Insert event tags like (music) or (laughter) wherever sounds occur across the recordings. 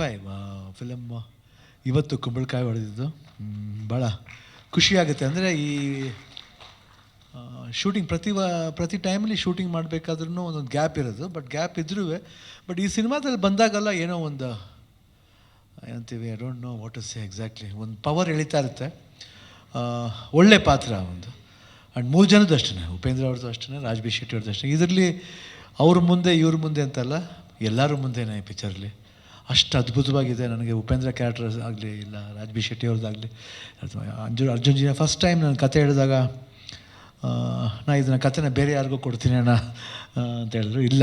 Five film ಇವತ್ತು ಕುಂಬಳಕಾಯಿ ಹೊಡೆದಿದ್ದು. ಭಾಳ ಖುಷಿಯಾಗುತ್ತೆ ಅಂದರೆ ಈ ಶೂಟಿಂಗ್ ಪ್ರತಿ ವ, ಪ್ರತಿ ಟೈಮಲ್ಲಿ ಶೂಟಿಂಗ್ ಮಾಡಬೇಕಾದ್ರೂ ಒಂದೊಂದು ಗ್ಯಾಪ್ ಇರೋದು. ಬಟ್ ಗ್ಯಾಪ್ ಇದ್ರೂ ಬಟ್ ಈ ಸಿನಿಮಾದಲ್ಲಿ ಬಂದಾಗಲ್ಲ ಏನೋ ಒಂದು, ಏನಂತೀವಿ I don't know what is exactly ಒಂದು ಪವರ್ ಎಳಿತಾ ಇರುತ್ತೆ. ಒಳ್ಳೆ ಪಾತ್ರ ಒಂದು. ಆ್ಯಂಡ್ ಮೂರು ಜನದ್ದು ಅಷ್ಟೇ ಉಪೇಂದ್ರ ಅವ್ರದ್ದು ಅಷ್ಟೇ ರಾಜ್ ಬಿ ಶೆಟ್ಟಿ ಅವ್ರದ್ದು ಅಷ್ಟೇ ಇದರಲ್ಲಿ ಅವ್ರ ಮುಂದೆ, ಇವ್ರ ಮುಂದೆ ಅಂತಲ್ಲ, ಎಲ್ಲರೂ ಮುಂದೆನೇ ಈ ಪಿಕ್ಚರ್ಲಿ ಅಷ್ಟು ಅದ್ಭುತವಾಗಿದೆ. ನನಗೆ ಉಪೇಂದ್ರ ಕ್ಯಾರೆಕ್ಟರ್ಸ್ ಆಗಲಿ, ಇಲ್ಲ ರಾಜ್ಬಿ ಶೆಟ್ಟಿ ಅವ್ರದ್ದಾಗಲಿ. ಅಂಜು ಅರ್ಜುನ್ ಜಿ ಫಸ್ಟ್ ಟೈಮ್ ನಾನು ಕತೆ ಹೇಳಿದಾಗ ನಾ ಇದನ್ನ ಕತೆನ ಬೇರೆ ಯಾರಿಗೂ ಕೊಡ್ತೀನಿ ಅಣ್ಣ ಅಂತ ಹೇಳಿದ್ರು. ಇಲ್ಲ.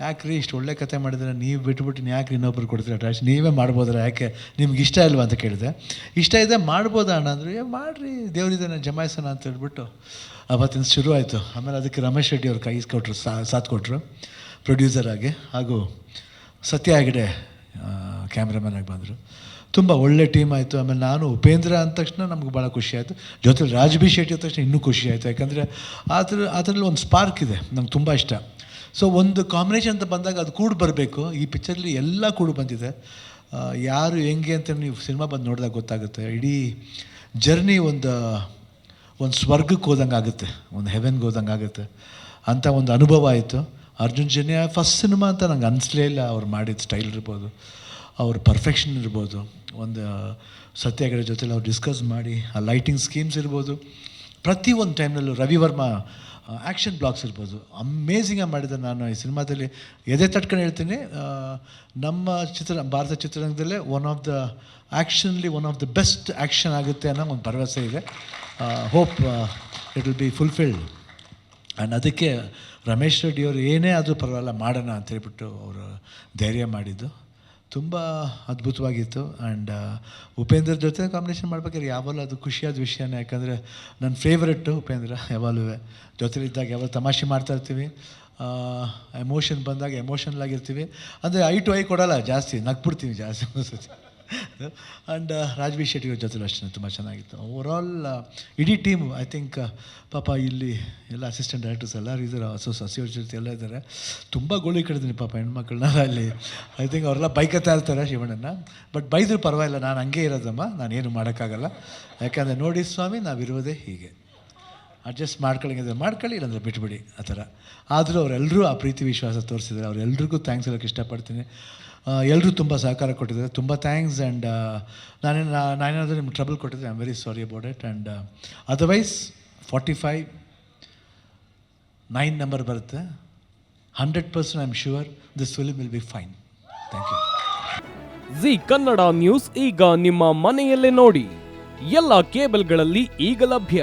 ಯಾಕ್ರಿ ಇಷ್ಟು ಒಳ್ಳೆ ಕತೆ ಮಾಡಿದ್ರೆ ನೀವು ಬಿಟ್ಬಿಟ್ಟು ಯಾಕೆ ಇನ್ನೊಬ್ರು ಕೊಡ್ತೀರ? ಟ್ರಾಶ್ ನೀವೇ ಮಾಡ್ಬೋದ್ರೆ ಯಾಕೆ? ನಿಮ್ಗೆ ಇಷ್ಟ ಇಲ್ವಾ ಅಂತ ಕೇಳಿದೆ. ಇಷ್ಟ ಇದೆ ಮಾಡ್ಬೋದಾ ಅಣ್ಣ ಅಂದರು, ಏ, ಮಾಡಿರಿ ದೇವರಿದ್ದಾನೆ ಜಮಾಯಿಸೋಣ ಅಂತ ಹೇಳ್ಬಿಟ್ಟು ಅವತ್ತಿನ ಶುರು ಆಯಿತು ಆಮೇಲೆ ಅದಕ್ಕೆ ರಮೇಶ್ ರೆಡ್ಡಿ ಅವ್ರು ಕೈ ಕೊಟ್ಟರು ಸಾಥ್ ಕೊಟ್ಟರು ಪ್ರೊಡ್ಯೂಸರ್ ಆಗಿ. ಹಾಗೂ ಸತ್ಯ ಹೆಗಡೆ ಕ್ಯಾಮ್ರಾಮನ್ ಆಗಿ ಬಂದರು. ತುಂಬ ಒಳ್ಳೆ ಟೀಮ್ ಆಯಿತು. ಆಮೇಲೆ ನಾನು ಉಪೇಂದ್ರ ಅಂದ ತಕ್ಷಣ ನಮ್ಗೆ ಭಾಳ ಖುಷಿ ಆಯಿತು. ಜೊತೆ ರಾಜ್ ಬಿ ಶೆಟ್ಟಿ ಅಂದ ತಕ್ಷಣ ಇನ್ನೂ ಖುಷಿ ಆಯಿತು. ಯಾಕಂದರೆ ಅದ್ರ ಅದರಲ್ಲಿ ಒಂದು ಸ್ಪಾರ್ಕ್ ಇದೆ. ನಂಗೆ ತುಂಬ ಇಷ್ಟ. ಸೊ ಒಂದು ಕಾಂಬಿನೇಷನ್ ಅಂತ ಬಂದಾಗ ಅದು ಕೂಡ ಬರಬೇಕು. ಈ ಪಿಕ್ಚರಲ್ಲಿ ಎಲ್ಲ ಕೂಡ ಬಂದಿದೆ. ಯಾರು ಹೆಂಗೆ ಅಂತ ನೀವು ಸಿನಿಮಾ ಬಂದು ನೋಡಿದಾಗ ಗೊತ್ತಾಗುತ್ತೆ. ಇಡೀ ಜರ್ನಿ ಒಂದು ಒಂದು ಸ್ವರ್ಗಕ್ಕೆ ಹೋದಂಗೆ ಆಗುತ್ತೆ. ಒಂದು ಹೆವೆನ್ಗೆ ಹೋದಂಗೆ ಆಗುತ್ತೆ. ಅಂಥ ಒಂದು ಅನುಭವ ಆಯಿತು. ಅರ್ಜುನ್ ಜನ್ಯ ಫಸ್ಟ್ ಸಿನಿಮಾ ಅಂತ ನಂಗೆ ಅನಿಸ್ಲೇ ಇಲ್ಲ ಅವ್ರು ಮಾಡಿದ ಸ್ಟೈಲ್ ಇರ್ಬೋದು. ಅವ್ರ ಪರ್ಫೆಕ್ಷನ್ ಇರ್ಬೋದು. ಒಂದು ಸತ್ಯಾಗ್ರಹ ಜೊತೆಲಿ ಅವ್ರು ಡಿಸ್ಕಸ್ ಮಾಡಿ, ಆ ಲೈಟಿಂಗ್ ಸ್ಕೀಮ್ಸ್ ಇರ್ಬೋದು. ಪ್ರತಿ ಒಂದು ಟೈಮ್ನಲ್ಲೂ ರವಿ ವರ್ಮಾ ಆ್ಯಕ್ಷನ್ ಬ್ಲಾಕ್ಸ್ ಇರ್ಬೋದು. ಅಮೇಝಿಂಗಾಗಿ ಮಾಡಿದೆ ನಾನು ಈ ಸಿನಿಮಾದಲ್ಲಿ ಎದೆ ತಟ್ಕೊಂಡು ಹೇಳ್ತೀನಿ ನಮ್ಮ ಚಿತ್ರ, ಭಾರತ ಚಿತ್ರರಂಗದಲ್ಲೇ one of the ಆ್ಯಕ್ಷನ್ಲಿ one of the best action ಆಗುತ್ತೆ ಅನ್ನೋ ಒಂದು ಭರವಸೆ ಇದೆ. Hope it will be fulfilled and ಅದಕ್ಕೆ ರಮೇಶ್ ರೆಡ್ಡಿ ಅವರು ಏನೇ ಆದರೂ ಪರವಾಗಿಲ್ಲ, ಮಾಡೋಣ ಅಂತ ಹೇಳ್ಬಿಟ್ಟು ಅವರು ಧೈರ್ಯ ಮಾಡಿದ್ದು. ತುಂಬ ಅದ್ಭುತವಾಗಿತ್ತು. ಆ್ಯಂಡ್ ಉಪೇಂದ್ರ ಜೊತೆ ಕಾಂಬಿನೇಷನ್ ಮಾಡ್ಬೇಕಾದ್ರೆ ಯಾವಾಗಲೂ ಅದು ಖುಷಿಯಾದ ವಿಷಯನೇ. ಯಾಕಂದರೆ ನನ್ನ ಫೇವ್ರೆಟ್ಟು ಉಪೇಂದ್ರ ಯಾವಾಗಲೂ ಜೊತೆಲಿದ್ದಾಗ ಯಾವಾಗ ತಮಾಷೆ ಮಾಡ್ತಾ ಇರ್ತೀವಿ. ಎಮೋಷನ್ ಬಂದಾಗ ಎಮೋಷನಲ್ ಆಗಿರ್ತೀವಿ. ಅಂದರೆ ಐ ಟು ಐ ಕೊಡೋಲ್ಲ, ಜಾಸ್ತಿ ನಗ್ಬಿಡ್ತೀವಿ ಜಾಸ್ತಿ ಅನ್ಸುತ್ತೆ ಆ್ಯಂಡ್ ರಾಜ್ ಶೆಟ್ಟಿಯವ್ರ ಶೆಟ್ಟಿ ಅವ್ರ ಜೊತೆ ಅಷ್ಟೇ, ತುಂಬ ಚೆನ್ನಾಗಿತ್ತು. ಓವರಾಲ್ ಇಡೀ ಟೀಮು ಐ ಥಿಂಕ್ ಪಾಪ ಇಲ್ಲಿ ಎಲ್ಲ ಅಸಿಸ್ಟೆಂಟ್ ಡೈರೆಕ್ಟರ್ಸ್ ಎಲ್ಲರೂ ಇದ್ದಾರೆ ಹಸು ಸಸಿಯವ್ರ ಜೊತೆ ಎಲ್ಲ ಇದ್ದಾರೆ. ತುಂಬ ಗೋಳಿ ಕಡಿದೀನಿ ಪಾಪ ಹೆಣ್ಮಕ್ಳನ್ನ (laughs) ಅಲ್ಲಿ. ಐ ಥಿಂಕ್ ಅವರೆಲ್ಲ ಬೈಕತ್ತಾ ಇರ್ತಾರೆ ಶಿವಣ್ಣನ ಬಟ್ ಬೈದರೂ ಪರವಾಗಿಲ್ಲ, ನಾನು ಹಂಗೆ ಇರೋದಮ್ಮ, ನಾನೇನು ಮಾಡೋಕ್ಕಾಗಲ್ಲ. ಯಾಕೆಂದರೆ ನೋಡಿ ಸ್ವಾಮಿ, ನಾವಿರುವುದೇ ಹೀಗೆ. ಅಡ್ಜಸ್ಟ್ ಮಾಡ್ಕೊಳ್ಳಂಗಿದ್ರೆ ಮಾಡ್ಕೊಳ್ಳಿ, ಇಲ್ಲಾಂದರೆ ಬಿಟ್ಬಿಡಿ ಆ ಥರ. ಆದರೂ ಅವರೆಲ್ಲರೂ ಆ ಪ್ರೀತಿ ವಿಶ್ವಾಸ ತೋರಿಸಿದ್ದಾರೆ. ಅವರೆಲ್ರಿಗೂ ಥ್ಯಾಂಕ್ಸ್ ಹೇಳೋಕ್ಕೆ ಇಷ್ಟಪಡ್ತೀನಿ. ಎಲ್ಲರೂ ತುಂಬ ಸಹಕಾರ ಕೊಟ್ಟಿದ್ದಾರೆ. ತುಂಬ ಥ್ಯಾಂಕ್ಸ್ ಆ್ಯಂಡ್ ನಾನೇನು ನಾನೇನಾದರೂ ನಿಮ್ಗೆ ಟ್ರಬಲ್ ಕೊಟ್ಟಿದ್ದೆ I am very sorry about it and otherwise forty five nine number ಬರುತ್ತೆ. Hundred percent I am sure this film will be fine thank you Zee Kannada news ಈಗ ನಿಮ್ಮ ಮನೆಯಲ್ಲೇ ನೋಡಿ. ಎಲ್ಲ ಕೇಬಲ್ಗಳಲ್ಲಿ ಈಗ ಲಭ್ಯ.